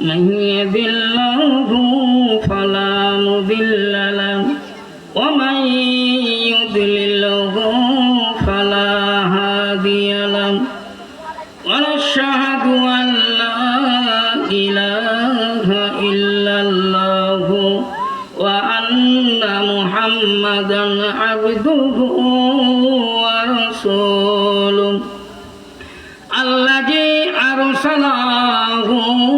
من يذله فلا مضل له ومن يضلله فلا هادي له ونشهد أن لا إله إلا الله وأن محمدا عبده ورسوله الذي أرسله بالحق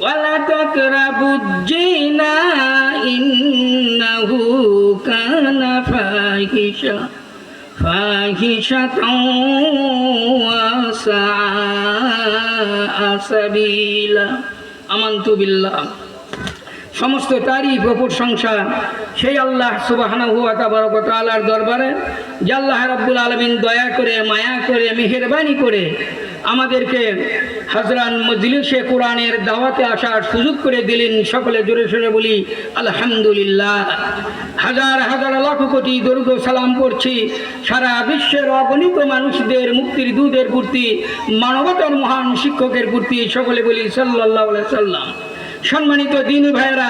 ولا تقربوا الزنا إنه كان فاحشا فاحشة وساء سبيلا আমান্তু বিল্লাহ সমস্ত তারিফ ও প্রশংসা সেই আল্লাহ সুবাহানা হুয়া তাবারক তাআলার দরবারে যে আল্লাহ রাব্বুল আলামিন দয়া করে মায়া করে মেহেরবানি করে আমাদেরকে হজরান মজলিসে কোরআনের দাওয়াতে আসার সুযোগ করে দিলেন সকলে জোরে সোরে বলি, আলহামদুলিল্লাহ। হাজার হাজার লক্ষ কোটি দরুদ সালাম করছি সারা বিশ্বের অগণিত মানুষদের মুক্তির দুধের প্রতি মানবতার মহান শিক্ষকের প্রতি সকলে বলি সাল্লাহ সাল্লাম। সম্মানিত দিন ভাইয়েরা,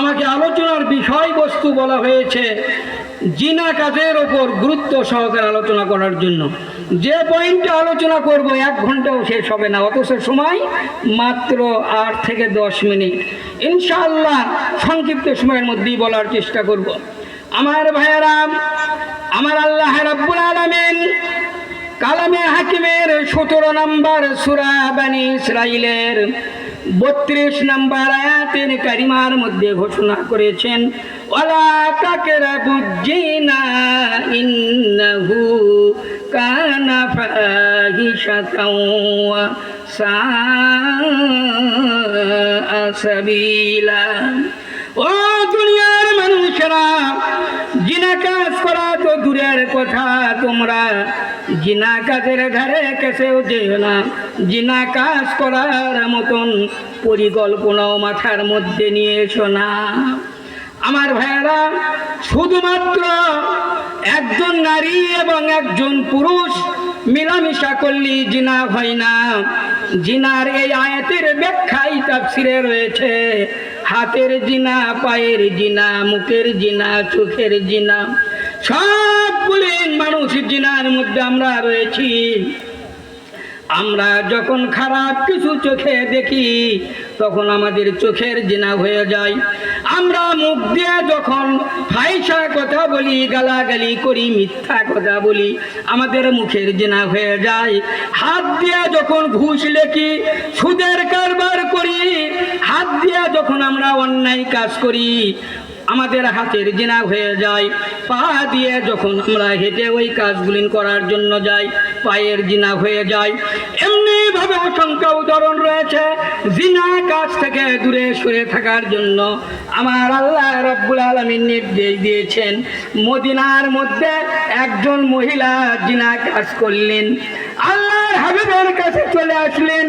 আমাকে আলোচনার বিষয়বস্তু বলা হয়েছে, জিনা কাজের ওপর গুরুত্ব সহকারে আলোচনা করার জন্য। যে পয়েন্টে আলোচনা করব, এক ঘন্টাও শেষ হবে না, অথচ সময় মাত্র আট থেকে দশ মিনিট। ইনশাআল্লাহ সংক্ষিপ্ত সময়ের মধ্যেই বলার চেষ্টা করব। আমার ভাইয়ারাম আমার আল্লাহ রাব্বুল আলামিন কালামে হাকিমের সতেরো নম্বর সুরা বানী ইসরাইলের বত্রিশ নম্বর আয়াতের কারিমার মধ্যে ঘোষণা করেছেন ওলা কাকেরা বুঝিনা ইন্নাহু ফাহিশাতাও ওয়া সাআ সাবিলা। ও দুনিয়ার মানুষেরা, জিনা কাজ করা তো দূরের কথা, তোমরা জিনা কাজের ধারে কেসেও যেও না। জিনা কাজ করার মতন পরিকল্পনাও মাথার মধ্যে নিয়ে না। আমার ভাইয়েরা, শুধুমাত্র একজন নারী এবং একজন পুরুষ মিলামিশা করলি জিনা হয় না। জিনার এই আয়াতের ব্যাখ্যাই তাফসিরে রয়েছে, হাতের জিনা, পায়ের জিনা, মুখের জিনা, চোখের জিনা সবগুলি মানুষ জিনার মধ্যে আমরা রয়েছি। আমরা যখন খারাপ কিছু চোখে দেখি তখন আমাদের চোখের জিনা হয়ে যায়। আমরা মুখ দিয়ে যখন ফাইসা কথা বলি, গালাগালি করি, মিথ্যা কথা বলি, আমাদের মুখের জিনা হয়ে যায়। হাত দিয়ে যখন ঘুষ লেখি, সুদের কারবার করি, হাত দিয়ে যখন আমরা অন্যায় কাজ করি, আমাদের হাতের জিনা হয়ে যায়। পা দিয়ে যখন আমরা হেঁটে ওই কাজগুলি করার জন্য যাই, পায়ের জিনা হয়ে যায়। এমনি উদাহরণ রয়েছে জিনা কাজ থেকে দূরে সরে থাকার জন্য। আমার আল্লাহ রব্বুল আলমীর নির্দেশ দিয়েছেন, মদিনার মধ্যে একজন মহিলা জিনা কাজ করলেন। আল্লাহর হাবিবের কাছে চলে আসলেন।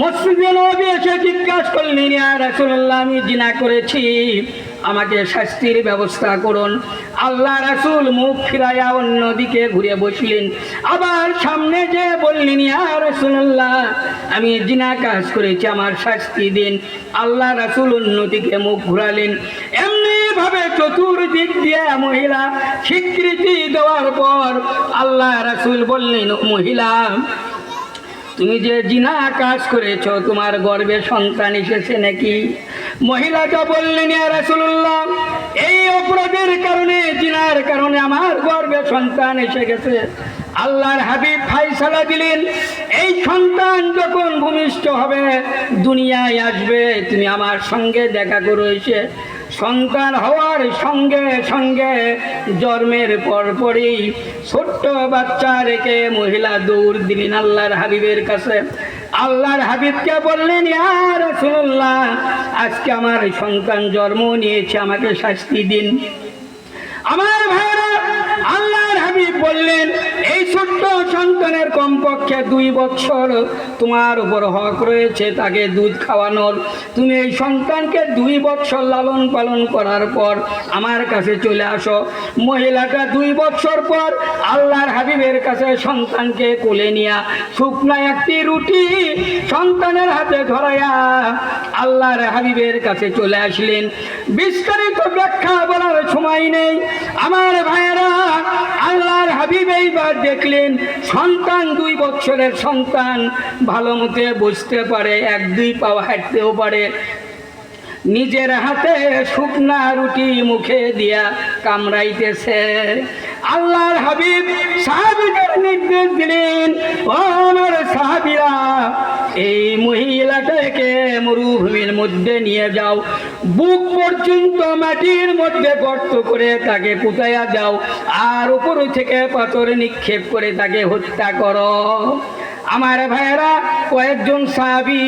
মসজিদে নবী এসে জিজ্ঞাসা করলেন, ইয়া রাসূলুল্লাহ, আমি জিনা করেছি। আমাকে শাস্তির ব্যবস্থা করুন। আল্লাহ রাসূল মুখ ফিরাইয়া অন্যদিকে ঘুরে বসলেন। আবার সামনে যে বললেন, ইয়া রাসূলুল্লাহ, আমি জিনা কাজ করেছি, আমার শাস্তি দিন। আল্লাহ রাসূল অন্যদিকে মুখ ঘুরালেন। এমনি ভাবে চতুর্দিক দিয়ে মহিলা স্বীকৃতি দেওয়ার পর আল্লাহ রাসূল বললেন মহিলা তুমি যে জিনা কাজ করেছ, তোমার গর্বে সন্তান এসেছে নাকি? মহিলাটা বললেন এই অপরাধের কারণে, জিনার কারণে আমার গর্বে সন্তান এসে গেছে। আল্লাহর হাবিব ফাইসালা দিলেন, এই সন্তান যখন ভূমিষ্ঠ হবে, দুনিয়ায় আসবে, তুমি আমার সঙ্গে দেখা করো এসে সন্তান হওয়ার সঙ্গে সঙ্গে জন্মের পরপরই ছোট্ট বাচ্চা রেখে মহিলা দৌড় দিলেন আল্লাহর হাবিবের কাছে। আল্লাহর হাবিবকে বললেন ইয়ার রসুল্লাহ আজকে আমার সন্তান জন্ম নিয়েছে, আমাকে শাস্তি দিন। আমার ভাইরা আল্লাহর হাবিব বললেন, এই ছোট্ট সন্তানের কমপক্ষে দুই বছর তোমার উপর হক রয়েছে তাকে দুধ খাওয়ানোর। তুমি এই সন্তানকে দুই বছর লালন পালন করার পর আমার কাছে চলে আসো। মহিলাটা দুই বছর পর আল্লাহর হাবিবের কাছে সন্তানকে কোলে নিয়া শুকনা একটি রুটি সন্তানের হাতে ধরাইয়া আল্লাহর হাবিবের কাছে চলে আসলেন। বিস্তারিত ব্যাখ্যা বলার সময় নেই। আমার ভাইয়েরা হাবিব এইবার দেখলেন সন্তান, দুই বছরের সন্তান, ভালো মতে বুঝতে পারে, এক, দুই পাও হাঁটতেও পারে। নিজের হাতে শুকনা রুটি মুখে দিয়া কামড়াইতেছে। আল্লাহর হাবিব সাহাবিদের নির্দেশ দিলেন, ও আমার সাহাবিরা, এই মহিলাটাকে মরুভূমির মধ্যে নিয়ে যাও। বুক পর্যন্ত মাটির মধ্যে গর্ত করে তাকে পুতাইয়া যাও আর উপর থেকে পাথর নিক্ষেপ করে তাকে হত্যা করো। আমার ভাইয়েরা, কয়েকজন সাহাবি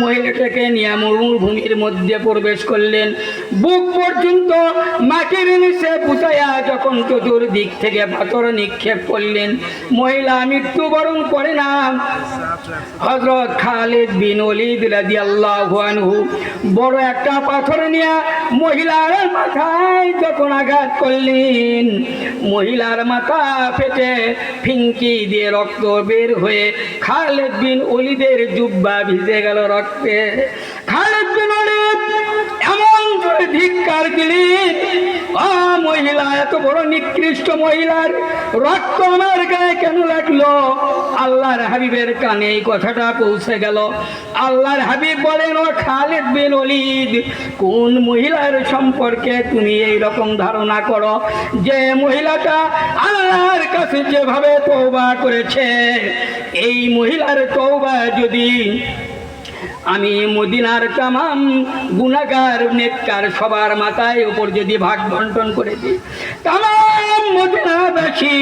মহিলাটাকে নিয়ে মরুভূমির মধ্যে প্রবেশ করলেন। বুক পর্যন্ত মাটির নিচে পুতাইয়া যখন চতুর্দিক থেকে পাথর নিক্ষেপ করলেন, মহিলা মৃত্যুবরণ করে না। হজরত খালিদ বিন অলিদ আনহু বড় একটা পাথর নিয়ে মহিলার মাথায় যখন আঘাত করলেন, মহিলার মাথা ফেটে ফিঙ্কি দিয়ে রক্ত বের হয়ে খালেদ বিন অলিদের জুব্বা ভিজে গেল রক্তে। খালেদ বিন অলিদ এমন জোরে ধিক্কার দিলেন আ মহিলা, এত বড় নিকৃষ্ট মহিলার রক্ত আমার গায়ে কেন লাগল? আল্লাহর হাবিবের কানে এই কথাটা পৌঁছে গেল। আল্লাহর হাবিব বলেন, ও খালেদ বিন অলিদ কোন মহিলার সম্পর্কে তুমি এই রকম ধারণা করো? যে মহিলাটা আল্লাহর কাছে যেভাবে তৌবা করেছে, এই মহিলার তৌবা যদি আমি মদিনার তামাম গুণাগার নেককার, সবার মাথায় উপর যদি ভাগ বন্টন করে দিই, তামাম মদিনাবাসী